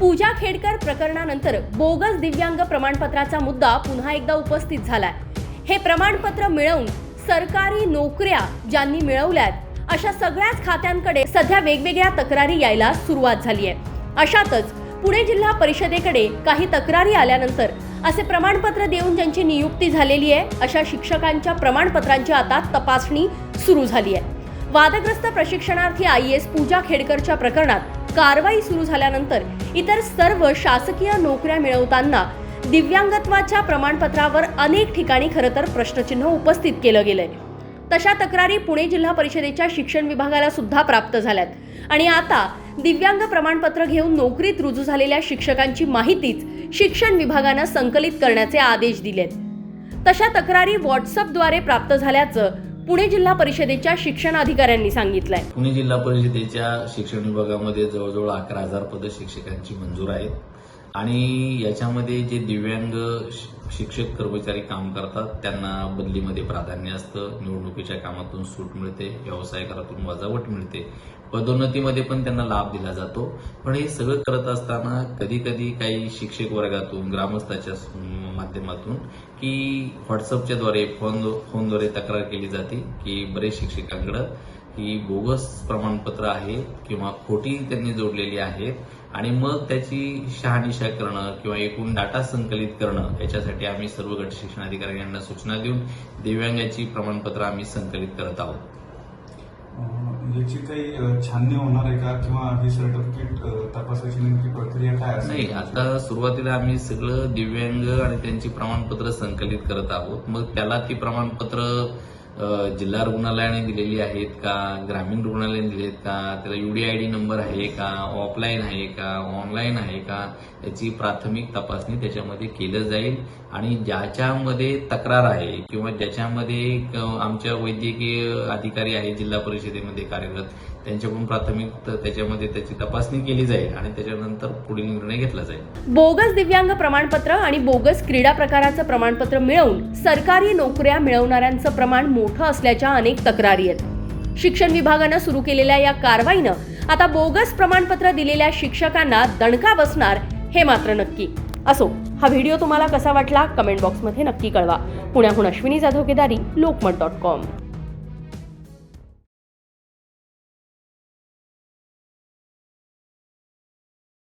पूजा खेडकर प्रकरणानंतर बोगस दिव्यांग प्रमाणपत्राचा मुद्दा पुन्हा एकदा उपस्थित झालाय. हे प्रमाणपत्र मिळवून सरकारी नोकऱ्या ज्यांनी मिळवल्यात अशा सगळ्याच खात्यांकडे सध्या वेगवेगळ्या तक्रारी यायला सुरुवात झाली आहे. अशातच पुणे जिल्हा परिषदेकडे काही तक्रारी आल्यानंतर असे प्रमाणपत्र देऊन ज्यांची नियुक्ती झालेली आहे अशा शिक्षकांच्या प्रमाणपत्रांची आता तपासणी सुरू झाली आहे. वादग्रस्त प्रशिक्षणार्थी आय एस पूजा खेडकरच्या प्रकरणात कारवाई सुरू झाल्यानंतर इतर सर्व शासकीय नोकऱ्या मिळवताना दिव्यांगत्वाच्या प्रमाणपत्रावर अनेक ठिकाणी खरं तर प्रश्नचिन्ह उपस्थित केलं गेलंय. तशा तक्रारी पुणे जिल्हा परिषदेच्या शिक्षण विभागाला सुद्धा प्राप्त झाल्यात. आणि आता दिव्यांग प्रमाणपत्र घेऊन नोकरीत रुजू झालेल्या शिक्षकांची माहितीच शिक्षण विभागानं संकलित करण्याचे आदेश दिलेत. तशा तक्रारी व्हॉट्सअपद्वारे प्राप्त झाल्याचं पुणे जिल्हा परिषदेच्या शिक्षण अधिकाऱ्यांनी सांगितलंय. पुणे जिल्हा परिषदेच्या शिक्षण विभागामध्ये जवळजवळ अकरा हजार पद शिक्षकांची मंजूर आहेत. आणि याच्यामध्ये जे दिव्यांग शिक्षक कर्मचारी काम करतात त्यांना बदलीमध्ये प्राधान्य असतं. निवडणुकीच्या कामातून सूट मिळते व्यवसाय करातून वजावट मिळते. पदोन्नतीमध्ये पण त्यांना लाभ दिला जातो. पण हे सगळं करत असताना कधी कधी काही शिक्षक वर्गातून ग्रामस्थाच्या माध्यमातून की व्हॉट्सअपच्या द्वारे फोन फोनद्वारे तक्रार केली जाते की बरेच शिक्षकांकडं ही बोगस प्रमाणपत्र आहे किंवा खोटी त्यांनी जोडलेली आहेत आणि मग त्याची शहानिशा करणं किंवा एकूण डाटा संकलित करणं याच्यासाठी आम्ही सर्व गट शिक्षण अधिकाऱ्यांना सूचना देऊन दिव्यांगाची प्रमाणपत्र आम्ही संकलित करत आहोत. याची काही छाननी होणार आहे का? किंवा ही सर्टिफिकेट तपासायची नेमकी प्रक्रिया काय नाही आता सुरुवातीला आम्ही सगळं दिव्यांग आणि त्यांची प्रमाणपत्र संकलित करत आहोत. मग त्याला ती प्रमाणपत्र जिल्हा रुग्णालयाने दिलेली आहेत का? ग्रामीण रुग्णालयाने दिलेत आहेत का? त्याला युडीआयडी नंबर आहे का? ऑफलाईन आहे का? ऑनलाईन आहे का? याची प्राथमिक तपासणी त्याच्यामध्ये केलं जाईल. आणि ज्याच्यामध्ये तक्रार आहे किंवा ज्याच्यामध्ये आमच्या वैद्यकीय अधिकारी आहे जिल्हा परिषदेमध्ये कार्यरत त्यांच्याकडून प्राथमिक त्याच्यामध्ये त्याची तपासणी केली जाईल आणि त्याच्यानंतर पुढील निर्णय घेतला जाईल. बोगस दिव्यांग प्रमाणपत्र आणि बोगस क्रीडा प्रकाराचं प्रमाणपत्र मिळवून सरकारी नोकऱ्या मिळवणाऱ्यांचं प्रमाण मोठं असल्याच्या अनेक तक्रारी आहेत. शिक्षण विभागानं सुरू केलेल्या या कारवाईनं आता बोगस प्रमाणपत्र दिलेल्या शिक्षकांना दणका बसणार हे मात्र नक्की. असो हा व्हिडिओ तुम्हाला कसा वाटला? कमेंट बॉक्समध्ये नक्की कळवा. पुण्याहून अश्विनी जाधव केदारी लोकमत डॉट कॉम.